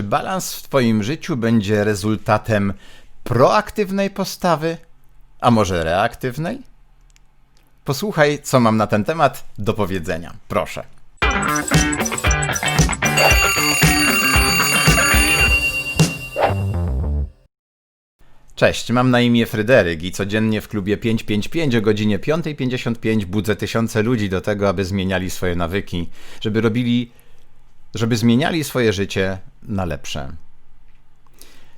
Czy balans w Twoim życiu będzie rezultatem proaktywnej postawy, a może reaktywnej? Posłuchaj, co mam na ten temat do powiedzenia. Proszę. Cześć, mam na imię Fryderyk i codziennie w klubie 555 o godzinie 5.55 budzę tysiące ludzi do tego, aby zmieniali swoje nawyki, żeby robili, żeby zmieniali swoje życie na lepsze.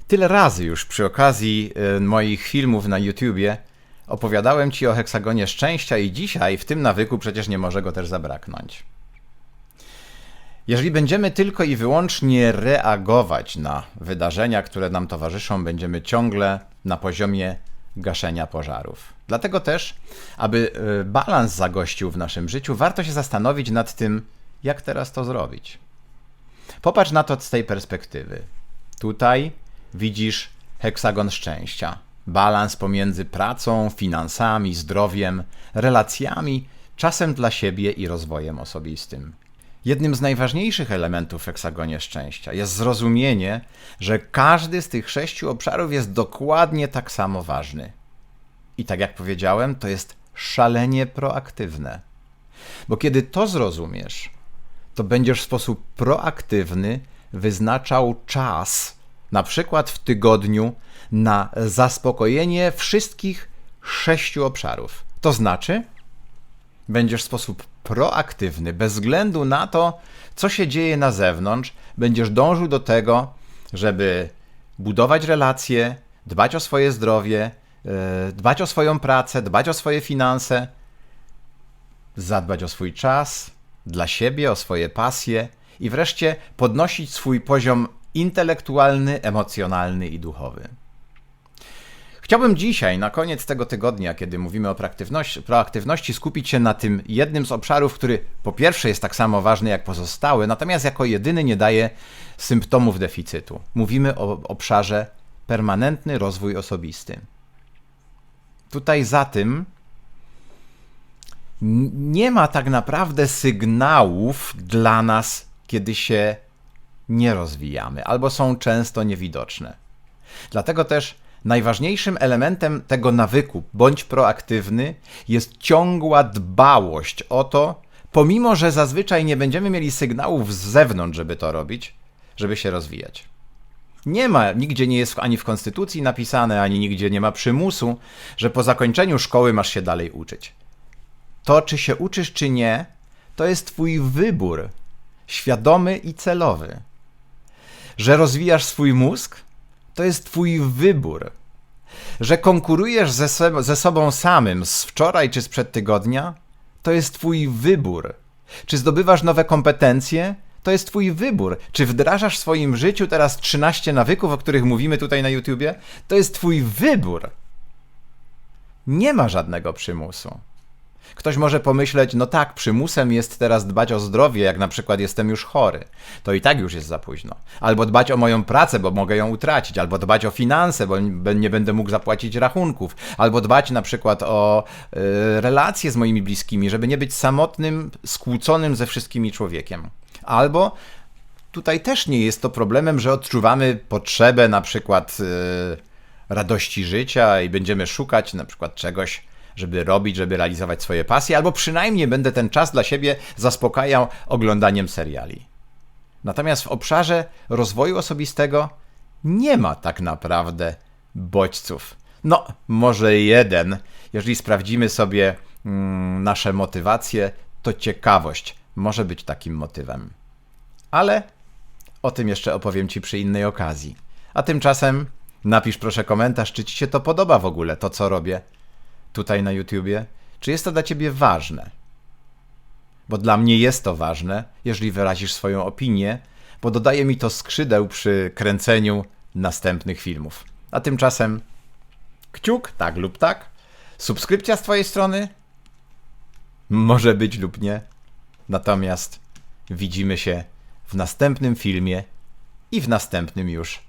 Tyle razy już przy okazji y, moich filmów na YouTubie opowiadałem Ci o heksagonie szczęścia i dzisiaj w tym nawyku przecież nie może go też zabraknąć. Jeżeli będziemy tylko i wyłącznie reagować na wydarzenia, które nam towarzyszą, będziemy ciągle na poziomie gaszenia pożarów. Dlatego też, aby y, balans zagościł w naszym życiu, warto się zastanowić nad tym, jak teraz to zrobić. Popatrz na to z tej perspektywy. Tutaj widzisz heksagon szczęścia. Balans pomiędzy pracą, finansami, zdrowiem, relacjami, czasem dla siebie i rozwojem osobistym. Jednym z najważniejszych elementów w heksagonie szczęścia jest zrozumienie, że każdy z tych sześciu obszarów jest dokładnie tak samo ważny. I tak jak powiedziałem, to jest szalenie proaktywne. Bo kiedy to zrozumiesz, to będziesz w sposób proaktywny wyznaczał czas, na przykład w tygodniu, na zaspokojenie wszystkich sześciu obszarów. To znaczy, będziesz w sposób proaktywny, bez względu na to, co się dzieje na zewnątrz, będziesz dążył do tego, żeby budować relacje, dbać o swoje zdrowie, e, dbać o swoją pracę, dbać o swoje finanse, zadbać o swój czas, dla siebie, o swoje pasje i wreszcie podnosić swój poziom intelektualny, emocjonalny i duchowy. Chciałbym dzisiaj, na koniec tego tygodnia, kiedy mówimy o proaktywności, skupić się na tym jednym z obszarów, który po pierwsze jest tak samo ważny jak pozostałe, natomiast jako jedyny nie daje symptomów deficytu. Mówimy o obszarze permanentny rozwój osobisty. Tutaj za tym nie ma tak naprawdę sygnałów dla nas, kiedy się nie rozwijamy, albo są często niewidoczne. Dlatego też najważniejszym elementem tego nawyku, bądź proaktywny, jest ciągła dbałość o to, pomimo że zazwyczaj nie będziemy mieli sygnałów z zewnątrz, żeby to robić, żeby się rozwijać. Nie ma, nigdzie nie jest ani w konstytucji napisane, ani nigdzie nie ma przymusu, że po zakończeniu szkoły masz się dalej uczyć. To, czy się uczysz, czy nie, to jest Twój wybór, świadomy i celowy. Że rozwijasz swój mózg, to jest Twój wybór. Że konkurujesz ze, ze sobą samym z wczoraj czy sprzed tygodnia, to jest Twój wybór. Czy zdobywasz nowe kompetencje, to jest Twój wybór. Czy wdrażasz w swoim życiu teraz 13 nawyków, o których mówimy tutaj na YouTubie? To jest Twój wybór. Nie ma żadnego przymusu. Ktoś może pomyśleć, no tak, przymusem jest teraz dbać o zdrowie, jak na przykład jestem już chory. To i tak już jest za późno. Albo dbać o moją pracę, bo mogę ją utracić. Albo dbać o finanse, bo nie będę mógł zapłacić rachunków. Albo dbać na przykład o y, relacje z moimi bliskimi, żeby nie być samotnym, skłóconym ze wszystkimi człowiekiem. Albo tutaj też nie jest to problemem, że odczuwamy potrzebę na przykład y, radości życia i będziemy szukać na przykład czegoś, żeby robić, żeby realizować swoje pasje, albo przynajmniej będę ten czas dla siebie zaspokajał oglądaniem seriali. Natomiast w obszarze rozwoju osobistego nie ma tak naprawdę bodźców. No, może jeden. Jeżeli sprawdzimy sobie mm, nasze motywacje, to ciekawość może być takim motywem. Ale o tym jeszcze opowiem Ci przy innej okazji. A tymczasem napisz proszę komentarz, czy Ci się to podoba w ogóle, to co robię tutaj na YouTubie? Czy jest to dla ciebie ważne? Bo dla mnie jest to ważne, jeżeli wyrazisz swoją opinię, bo dodaje mi to skrzydeł przy kręceniu następnych filmów. A tymczasem kciuk, tak lub tak, subskrypcja z twojej strony może być lub nie. Natomiast widzimy się w następnym filmie i w następnym już